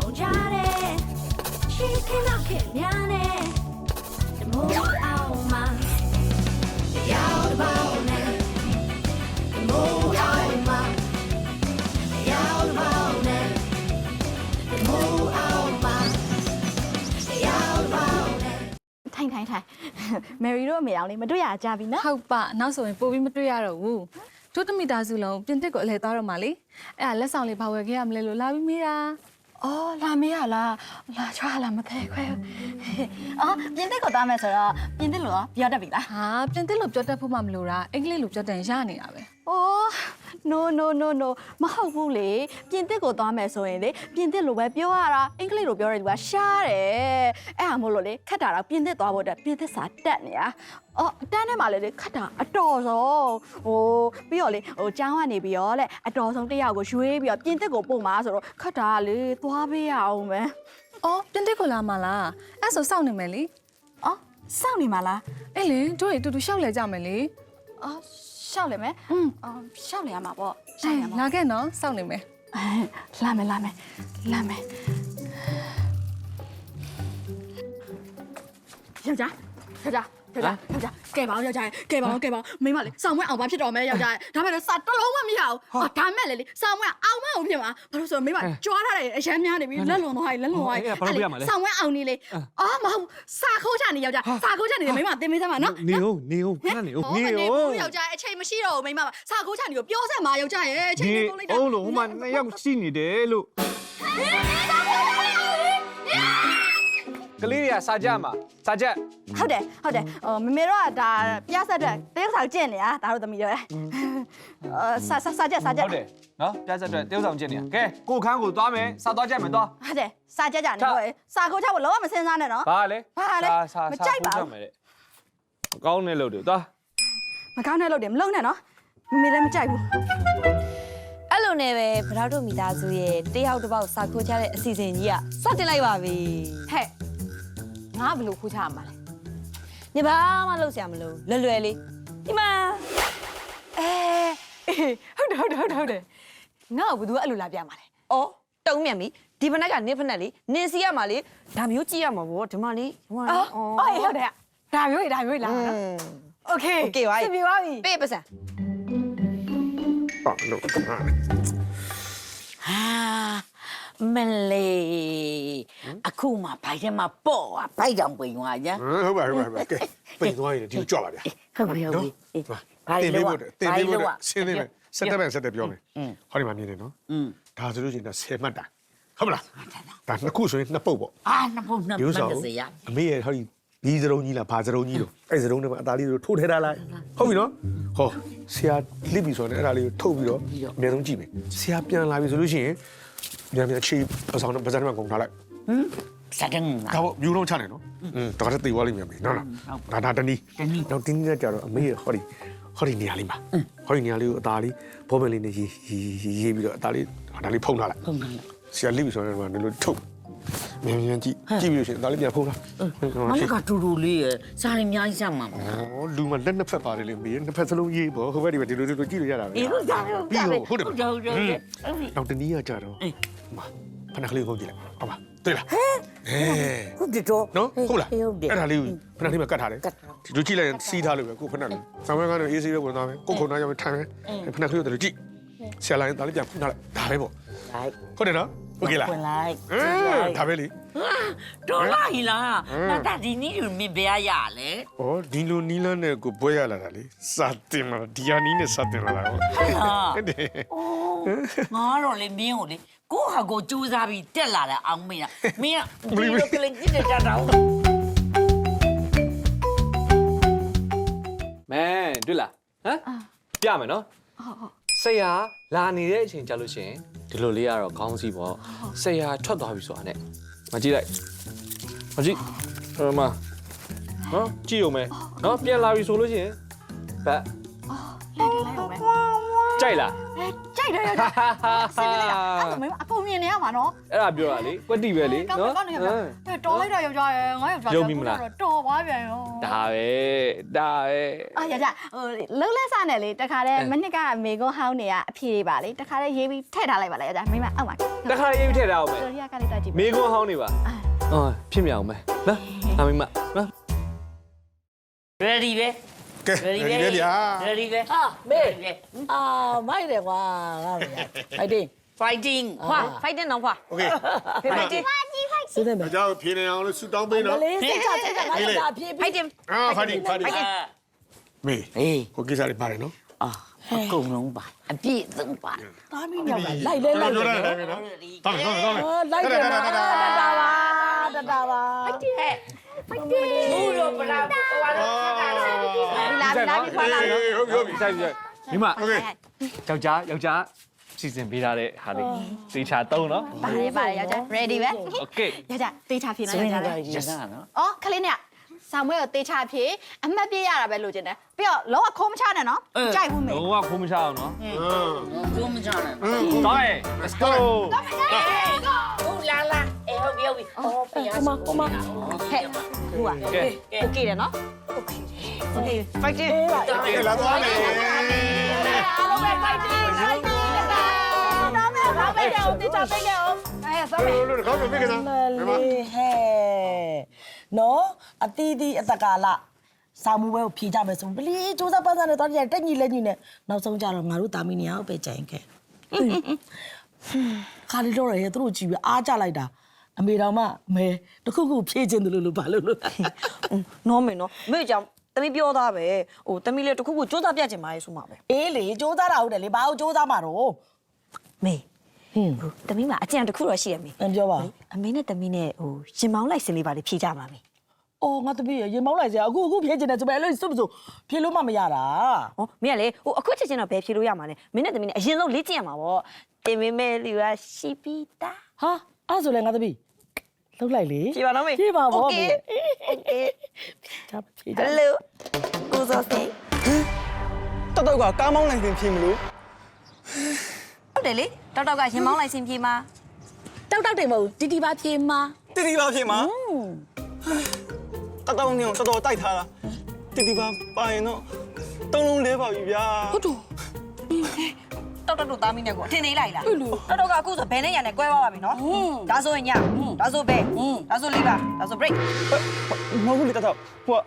them pick on Johnny She cannot kill Yanni The more out my The out about me The more out my The out about me The more out my The out about me ထိုင်ထိုင်ထိုင်မယ်ရီတို့အမေအောင်လေးမတွေ့ရကြပြီနော်ဟုတ်ပါနောက်ဆိုရင်ပို့ပြီးမတွေ့ရတော့ဘူးတို့တမိသားစုလုံးပြင်သစ်ကိုအလဲသွားတော့မှလေအဲ့ဒါလက်ဆောင်လေးဘာဝယ်ခဲ့ရမလဲလို့လာပြီးမေးတာ အော်လာမေးရလားလာချွာလာမသေးခွဲအော်ပြင်သစ်ကိုသွားမယ်ဆိုတော့ပြင်သစ်လို့ရောပြောတတ်ပြီလားဟာပြင်သစ်လို့ပြောတတ်ဖို့မှမလိုတာအင်္ဂလိပ်လို့ပြောတတ်ရင်ရနေတာပဲ အိုး no no no no မဟုတ်ဘူးလေပြင်သစ်ကိုသွားမယ်ဆိုရင်လေပြင်သစ်လိုပဲပြောရတာအင်္ဂလိပ်လိုပြောတဲ့လူကရှားတယ်အဲ့ဟာမို့လို့လေခက်တာတော့ပြင်သစ်သွားဖို့အတွက်ပြင်သစ်စာတက်နေတာအော်အတန်းထဲမှာလေလေခက်တာအတော်ဆုံးဟိုပြီးတော့လေဟိုကျောင်းကနေပြီးတော့လေအတော်ဆုံးတစ်ယောက်ကိုရွေးပြီးတော့ပြင်သစ်ကိုပို့မှာဆိုတော့ခက်တာကလေသွားပေးရအောင်ပဲအော်ပြင်သစ်ကိုလာမှလားအဲ့ဆိုစောင့်နေမယ်လေအော်စောင့်နေမှာလားအဲ့လေတို့ရတူတူရှောက်လဲကြမယ်လေအော် ရှောက်လေမယ်อืมအော်ရှောက်လေရမှာပေါ့ရှောက်ရမှာလာခဲ့နော်စောင့်နေမယ်လာမယ်လာမယ်လာမယ်ယောက်ျားယောက်ျား ယောက်ျားယောက်ျားကဲပါအောင်ယောက်ျားကဲပါအောင်ကဲပါအောင်မိမလေးစောင်းမွဲအောင်ပါဖြစ်တော်မယ်ယောက်ျားဒါမဲ့လည်းစာတစ်လုံးမှမရအောင်အော်ဒါမဲ့လေလေစောင်းမွဲအောင်မအောင်ဖြစ်မှာဘာလို့ဆိုမိမကြွားထားတယ်အရန်များနေပြီလက်လွန်သွားပြီလက်လွန်သွားပြီစောင်းမွဲအောင်နေလေအော်မဟုတ်စာခိုးချနေယောက်ျားစာခိုးချနေတယ်မိမတင်မေးစမ်းပါနော်နေဟုတ်နေဟုတ်ခဏနေဟုတ်နေနေနေဟုတ်ဘူးယောက်ျားအချိန်မရှိတော့ဘူးမိမစာခိုးချနေကိုပြောစမ်းပါယောက်ျားရဲ့အချိန်နေကုန်လိုက်တာအောင်လို့ဟိုမှာနှစ်ယောက်ရှိနေတယ်လို့ ကလေးတွေကစာကြမှာစာကြဟုတ်တယ်ဟုတ်တယ်ဟိုမမေတို့ကဒါပြဆက်တဲ့တရုတ်ဆောင်ကျင့်နေတာဒါတို့သမီးတို့ရဲ့အဲစာစာစာချက်စာချက်ဟုတ်တယ်နော်ပြဆက်အတွက်တေးဥဆောင်ကျင့်နေတာကဲကိုခန်းကိုသွားမယ်စာသွားကြမယ်သွားဟုတ်တယ်စာချက်ကြနေတော့စာခိုးချဖို့လောကမစင်းစားနဲ့နော်ဘာလဲဘာလဲစာစာမကြိုက်ပါဘူးစာမယ်တဲ့ကောင်းတဲ့လို့တွေသွားမကောင်းတဲ့လို့တယ်မလုံနဲ့နော်မမေလည်းမကြိုက်ဘူးအဲ့လိုနဲ့ပဲဗရောက်တို့မိသားစုရဲ့တယောက်တစ်ပေါက်စာခိုးချတဲ့အစီအစဉ်ကြီးကစတင်လိုက်ပါပြီဟဲ့ ငါဘယ်လိုခိုးချရမှာလဲ ။ညဘာမှလုပ်စရာမလိုလွယ်လွယ်လေးဒီမှာ အဲအေးဟုတ်တယ်ဟုတ်တယ်ဟုတ်တယ်ငါ့ကိုဘယ်သူကအဲ့လိုလာပြမှာလဲ အော်တုံးမြန်ပြီဒီဖက်ကနေဖက်နဲ့လေနင်းစီရမှာလေဒါမျိုးကြည့်ရမှာဗောဒီမှာလေဒီမှာလေ အော်အော်အေးဟုတ်တယ်ဒါမျိုးကြီးဒါမျိုးကြီးလာ อื မှာနော် ม โอเค โอเคပါပြီ စပြီပါပြီ ပေးပါစံ ပါလို့ ဟာ မလေးအခုမှဘိုက်ထဲမှာပေါ့อ่ะဘိုက်တောင်ပွင့်သွားညာဟုတ်ပါဟုတ်ပါဟုတ်ပါကဲပိန်သွားရင်ဒီကိုကြွပါဗျာဟုတ်ပြီဟုတ်ပြီဘာလဲလို့တင်ပေးဖို့ဆင်းနေမယ်ဆက်တက်မယ်ဆက်တက်ပြောမယ်ဟောဒီမှာမြင်တယ်နော်ဒါဆိုလို့ရှိရင်တော့10မှတ်တာဟုတ်မလားဒါနှစ်ခုဆိုရင်နှစ်ပုတ်ပေါ့အာနှစ်ပုတ်နှစ်ပုတ်30ရအမေရဲ့ဟောဒီဘီစရုံကြီးလားဘာစရုံကြီးလို့အဲ့စရုံတွေမှာအသားလေးတို့ထိုးထဲထားလိုက်ဟုတ်ပြီနော်ဟောဆရာလစ်ပြီဆိုတော့အဲ့ဒါလေးကိုထုတ်ပြီးတော့အများဆုံးကြည့်မယ်ဆရာပြန်လာပြီဆိုလို့ရှိရင် မြန်မြန်ချီပဆောင်နဲ့ပါဇက်ထဲမှာကုန်ထားလိုက်စတဲ့ငါ ဒါပေါ့မြူလုံးချနေနော်อืมတော့တေးသွားလိမ့်မယ်မေနော်နော်ဒါဒါတနည်းတနည်းတော့တင်းတင်းနဲ့ကြတော့အမေရဲ့ဟောဒီဟောဒီနေရာလေးမှာဟောဒီနေရာလေးကိုအသားလေးဘောပင်လေးနဲ့ရေးရေးရေးပြီးတော့အသားလေးဒါလေးဖုံးထားလိုက်ဖုံးထားလိုက်ဆရာလိပ်ပြီဆိုတော့ဒီလိုထုတ် မြန်မြန်ကြည့်ကြည့်ပြီးလို့ရှိရင်အသားလေးပြန်ဖုံးထားမလကတူတူလေးရစားရအများကြီးစားမှာอ๋อလူမလက်နှစ်ဖက်ပါတယ်လေမေးနှစ်ဖက်စလုံးရေးပေါ့ဟိုဘက်ဒီဘက်ဒီလိုဒီလိုကြည့်လို့ရတာပဲအေးဟုတ်တယ်ဟုတ်ပြီးတယ်တော့ဟုတ်တယ်ဟုတ်တယ်ဟုတ်တယ်ဟုတ်တယ်နောက်တနည်းကကြတော့အေးမဖနကလေးကိုကြည့်လိုက်ဟုတ်ပါတွေ့လားဟဲဟုတ်တယ်တော့နော်ဟုတ်လားဟုတ်တယ်အဲ့ဒါလေးကိုဖနကလေးမှာကတ်ထားတယ်ကတ်ထားဒီလိုကြည့်လိုက်ရင်စီးထားလို့ပဲကိုဖနကလေးဆောင်းဝဲကတော့အေးဆေးပဲဝင်သွားမယ်ကိုခုံသားကြောင့်ထိုင်မယ်ဖနကလေးကိုတည်းကြည့်ဆရာလိုင်းဒါလေးပြန်ဖုန်းထားလိုက်ဒါပဲပေါ့လိုက်ဟုတ်တယ်နော် ဟုတ်ကဲ့လားဝင်လိုက်ဒါပဲလေဒေါ်လာဟီလာနာတာဒီနီလူမင်ပေးရရလေဩဒီလိုနီလန်းနဲ့ကိုပွဲရလာတာလေစာတင်လာဒီယာနီနဲ့စာတင်လာတာဟုတ်ဟုတ်တယ်ငါတော့လေမင်းကိုလေကိုဟာကိုစူးစမ်းပြီးတက်လာတဲ့အောင်မင်းကမင်းကဒီလိုကလေးကြည့်နေကြတာဟုတ်မန်တွေ့လားဟမ်ပြမယ်နော်ဟုတ်ဟုတ်ဆရာလာနေတဲ့အချိန်ကြာလို့ရှင် ဒီလိုလေးကတော့ခေါင်းစီပေါ့ဆရာထွက်သွားပြီဆိုတာနဲ့မကြည့်လိုက်မကြည့်ဟိုမှာနော်ကြည့်ရုံပဲနော်ပြန်လာပြီဆိုလို့ရှိရင်ဘက်လိုက်တယ်လိုက်အောင်ပဲကြိုက်လား အဲကြိုက်တယ်ကြိုက်တယ်ဆင်းနေရအဲ့ဒါမင်းအကုန်မြင်နေရမှာနော်အဲ့ဒါပြောတာလေကွက်တီပဲလေကောင်းနော်ကောင်းနေရမှာတော်လိုက်တော့ယောက်ျားရဲ့ငါယောက်ျားတော်ပါပြန်ရောဒါပဲဒါပဲအာရကြဟိုလှုပ်လက်စနဲ့လေတခါတည်းမနစ်ကမေကွန်ဟောင်းနေရအဖြေတွေပါလေတခါတည်းရေးပြီးထည့်ထားလိုက်ပါလေရကြမိမအောက်မှာတခါရေးပြီးထည့်ထားအောင်မယ်တော်ရီကလည်းတက်ကြည့်မေကွန်းဟောင်းနေပါအော်ဖြစ်မြောင်မယ်နော်အမိမနော် ready ပဲ ကဲ ready ပဲဗျာ ready ပဲဟာမေးအာမိုက်တယ်ကွာငါမရဖိုက်တင် fighting ဟွာ fighting တော့ဟွာ okay fighting စတဲ့မယ်အကြောင်းဖြေနေအောင်လို့ဆူတောင်းပေးမနော်လေးစိတ်ချစိတ်ချငါတို့ဒါဖြေးပြီး fighting အာဖာဒီဖာဒီမေးအေးကိုကိစ္စလေးပါတယ်နော်အာအကုန်လုံးပါအပြည့်စုံပါသားမင်းရောက်ကလိုက်လဲလိုက်တယ်နော်တောင်းတောင်းတောင်းလိုက်တယ်တာတာပါတာတာပါဟုတ်တယ် ဖိုက်တယ်ဘူးတော့ဘလာဟိုကတော့ခက်တာလေလာပြီလာပြီခေါ်လာတော့ဟုတ်ပြီဟုတ်ပြီဆိုင်ပြီမိမယောက်ျားယောက်ျားစီစဉ်ပေးထားတဲ့ဟာလေးသေချာတုံးနော်ပါတယ်ပါတယ်ယောက်ျား ready ပဲ okay ယောက်ျားသေချာဖြေလိုက်ယောက်ျားလေရစနော်အော်ခလေးနဲ့ဆောင်းမွေးကိုသေချာဖြေအမှတ်ပြရတာပဲလိုချင်တယ်ပြီးတော့လောကခုံးမချနဲ့နော်ကြိုက်ဘူးမေလောကခုံးမချအောင်နော်ခုံးမချနဲ့တော့ let's go တော့မရဘူးလာလာ ပြီဟုတ်ပြီအော်ဖေရ ဟိုမဟိုမ ဟဲ့ဘူးอ่ะ ကဲ โอเคတယ်နော်โอเค fighting အေးပါ ကဲလာသွားမယ် အားလုံးပဲ fighting fighting နားမဲနားမဲတော့တေချာပေးခဲ့အောင်အဲဆောမေ လို့ခေါင်းမမေ့ကစား မလေးဟဲ့နော်အတီးတီးအတကာလစာမှုပဲကိုဖြေကြမယ်ဆိုပလီစူးစမ်းပန်းစမ်းနဲ့တော့တက်ညီလက်ညီနဲ့နောက်ဆုံးကြတော့ငါတို့တာမီနေအောင်ပဲကြိုင်ခဲ့ခါလီတော့ရရဲ့သူတို့ကြည့်ပြီးအားကြလိုက်တာ အမေတော်မမဲတခုခုဖြေခြင်းတယ်လို့လို့ဘာလို့လို့နော်မေနော်မေကြောင့်တမီးပြောသားပဲဟိုတမီးလည်းတခုခုစူးစမ်းပြချင်ပါရဲ့ဆိုမှာပဲအေးလေစူးစမ်းတာဟုတ်တယ်လေဘာလို့စူးစမ်းမှာတော့မေဟင်းဟိုတမီးမှာအကြံတစ်ခုတော့ရှိရမေအန်ပြောပါအမေနဲ့တမီးနဲ့ဟိုရှင်မောင်းလိုက်စင်လေးပါလေဖြေကြပါမေအော်ငါတပည့်ရေမောင်းလိုက်စရာအခုအခုဖြေခြင်းတယ်ဆိုပဲအဲ့လိုစွတ်မစို့ဖြေလို့မှမရတာဟောမင်းကလေဟိုအခုချက်ချင်းတော့ဘယ်ဖြေလို့ရမှာလဲမင်းနဲ့တမီးနဲ့အရင်ဆုံးလေ့ကျင့်ရမှာပေါ့တင်မေမဲလူကရှိပီတာဟာအဲ့ဆိုလေငါတပည့် လှုပ်လိုက်လေ ဖြေပါတော့မေ ဖြေပါဗော โอเค မေ โอเค ဒါဖြေ ဟ ကြ ယ်လိုကိုစောစေ တော်တော်ကကားမောင်းနိုင်တင်ဖြစ်မလို့ ဟုတ်တယ်လေတောက်တောက်ကရှင်မောင်းလိုက်စင်ဖြေမှာ တောက်တောက်တယ်မဟုတ်တီတီပါဖြေမှာ တီတီပါဖြစ်မှာတော်တော်ညောတော်တော်တိုက်ထားတာတီတီပါပါရင်တော့တုံးလုံးလဲပါပြီဗျာ ဟုတ်တော့ တောက်တောက်တို့သားမီးနဲ့ကိုအထင်သေးလိုက်လားတောက်တောက်ကအခုဆိုဘယ်နဲ့ရနဲ့ကွဲသွားပါပြီနော်ဒါဆိုရင်ညဒါဆိုဘဲဒါဆိုလေးပါဒါဆို break မဟုတ်ဘူးလေတော်တော်ဟိုက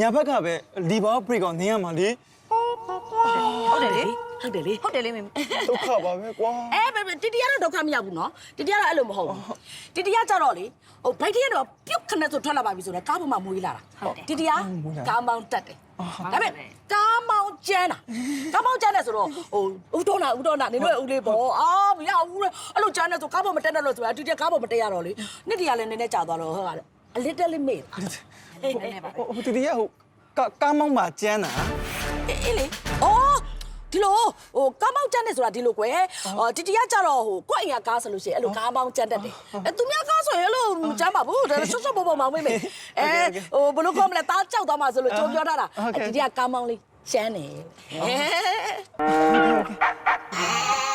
ညာဘက်ကပဲလီဘာဘရိတ်ကောင်နင်းရမှာလေဟုတ်တယ်လေဟုတ်တယ်လေဟုတ်တယ်လေမင်းဒုက္ခပါပဲကွာအဲဘယ်တီတီကတော့ဒုက္ခမရောက်ဘူးနော်တီတီကတော့အဲ့လိုမဟုတ်ဘူးတီတီကကြတော့လေဟိုဘိုက်တီကတော့ပြုတ်ခနဲ့ဆိုထွက်လာပါပြီဆိုတော့ကားပေါ်မှာမွေးလာတာတီတီကကားမောင်းတက်တယ် ဒါပေမဲ့ကားမောင်းကျန်းတာကားမောင်းကျန်းတယ်ဆိုတော့ဟိုဦးတော်နာဦးတော်နာနေလို့ဦးလေးပေါ့အာမရဘူးလေအဲ့လိုကျန်းတယ်ဆိုကားပေါ်မတက်နဲ့လို့ဆိုတာတီတီကားပေါ်မတက်ရတော့လေနှစ်တီကလည်းနည်းနည်းကြာသွားတော့ဟုတ်ကဲ့အလစ်တက်လေးမေ့ဟိုတီတီကဟိုကားမောင်းမှာကျန်းတာအေးလေအော်ဒီလို ဟိုကားမောင်းကျန်းတယ်ဆိုတာဒီလိုကွယ်ဟောတီတီကကြတော့ဟိုကွက်အင်ကကားဆိုလို့ရှိရင်အဲ့လိုကားမောင်းကျန်းတတ်တယ်အဲသူများကားဆိုရင်အဲ့လိုမကျန်းပါဘူးဒါဆွတ်ဆွတ်ပေါ်ပေါ်မောင်းမိမယ်အဲဟိုဘယ်လိုခေါ်မလဲတားကြောက်သွားမှဆိုလို့ကြုံပြောထားတာတီတီကကားမောင်းလေးကျန်းတယ်ဟဲဟို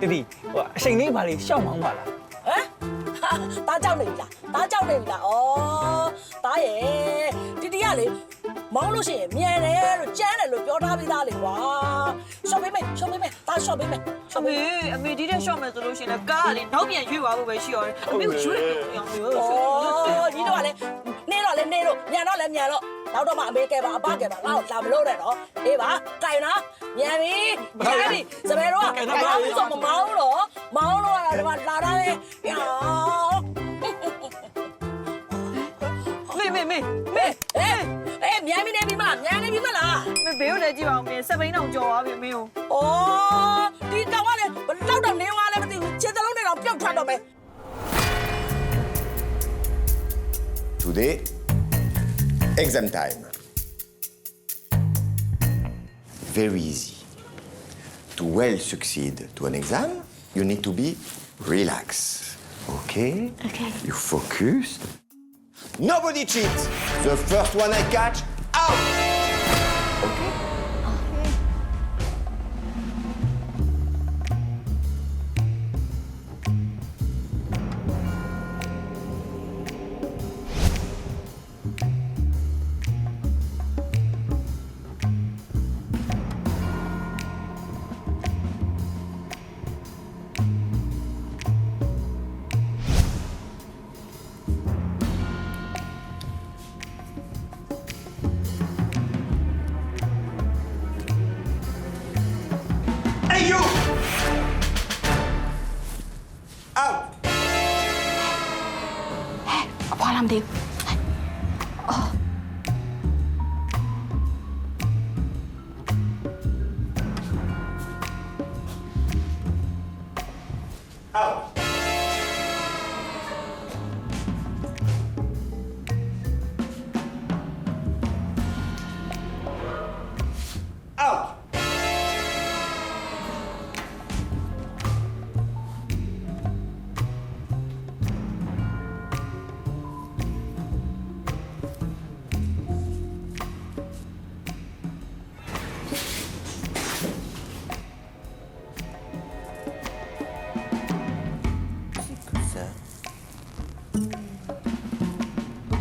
တီတီဟိုအချိန်လေးပါလေရှောက်မောင်းပါလားမ်တားကြောက်နေပြီလားတားကြောက်နေပြီလားဩတားရဲ့တီတီကလေမောင်းလို့ရှိရင်မြန်တယ်လို့ကျန်းတယ်လို့ပြောထားပြီးသားလေကွာ ရှော့ပေးမယ်ရှော့ပေးမယ်ဒါရှော့ပေးမယ်အမေအမေဒီတဲ့ရှော့မယ်ဆိုလို့ရှိရင်လည်းကားကလေနောက်ပြန်ရွေ့ပါဖို့ပဲရှိရတယ်အမေကိုရွေ့ရအောင်လို့ဆိုတော့ဒီတော့ကလည်းနေတော့လည်းနေတော့ညံတော့လည်းညံတော့နောက်တော့မှအမေကဲပါအဖကဲပါငါ့ကိုလာမလို့နဲ့တော့အေးပါကြိုင်နော်ညံပြီညံပြီစပယ်တော့ကမောင်းဆိုမမောင်းတော့မောင်းတော့ကဒီမှာလာတာလေပြောင်းမေမေမေမေအေး မြန်ပြီနေပြီမမြန်နေပြီမလား မေဘေးကိုလည်းကြည့်ပါဦးမေစပိန်အောင်ကြော်သွားပြီမေကို ။အိုးဒီကောင်ကလည်းဘလောက်တော့နေသွားလဲမသိဘူး။ခြေသလုံးနဲ့တော့ပြုတ်ထွက်တော့မယ် Today, exam time. Very easy. To well succeed to an exam, you need to be relaxed. Okay? Okay. You focus. Nobody cheats. The first one I catch, အ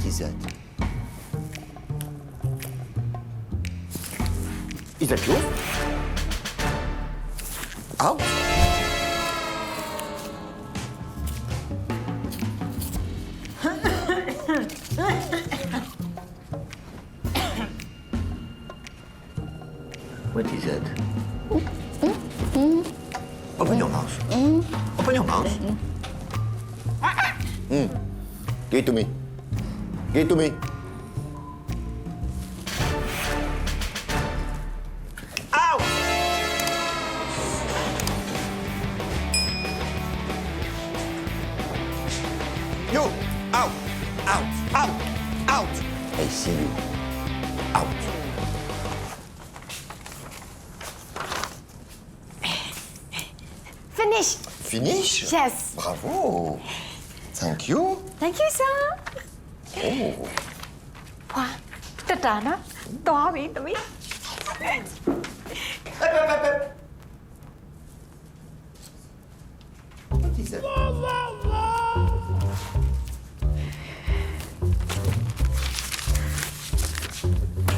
What is that? Is that yours? Out? what is that? Open your mouth. Open your mouth. Mm. Give it to me. Give it to me. Out! You! Out! Out! Out! Out! I see you. Out. finish Finish? yes Bravo! Thank you. thank you sir. ဖွာတက်တာနော်သွားပြီတမီး Hep, hep, hep, hep. What is that?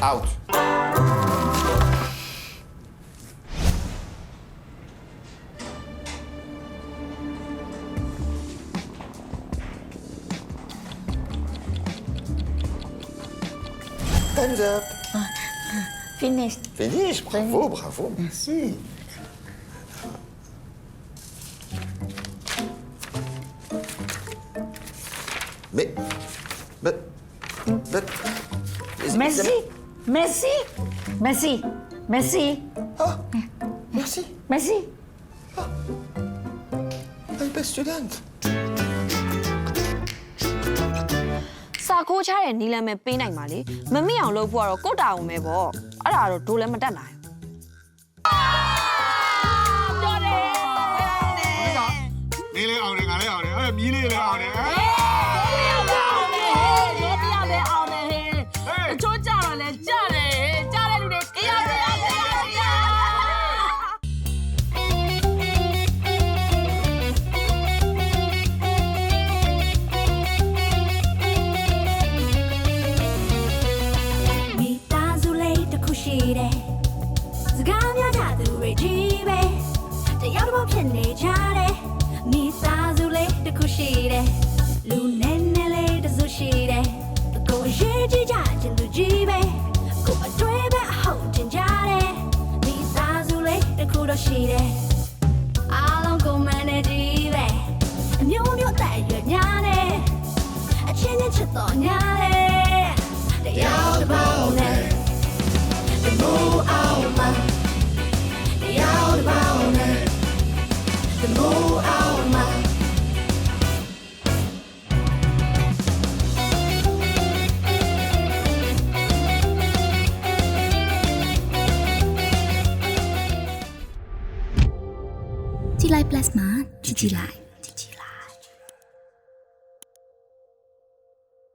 Out. Time's up. finish Finish, bravo, bravo, merci. Mais, mais, mais, Merci, merci, merci, merci, Ah, merci. merci. I'm a student. ခိုးချတဲ့နီလန်ပဲပေးနိုင်ပါလေမမိအောင်လုပ်ဖို့ကတော့ကိုယ့်တာဝန်ပဲပေါ့အဲ့ဒါတော့ဒိုးလည်းမတက်နိုင်ဘူးနေလဲအောင်တယ်ငါလဲအောင်တယ်အဲ့မြီးလေးလဲအောင်တယ်အ ဖို့ဖြစ်နေကြတယ်မိသားစုလေးတစ်ခုရှိတယ်လူနဲ့နဲ့လေးတစ်စုရှိတယ်ကိုရေးကြည့်ကြချင်းသူကြီးပဲကိုအတွေ့ပဲအဟုတ်တင်ကြတယ်မိသားစုလေးတစ်ခုတော့ရှိတယ်အားလုံးကိုမန်နေကြည့်ပဲအမျိုးမျိုးတက်ရွယ်ညာနဲ့အချင်းချင်းချစ်တော်ညာနဲ့တရားတစ်ပေါင်းနဲ့ The more out of my, the out of my. the Plasma, Cicilai.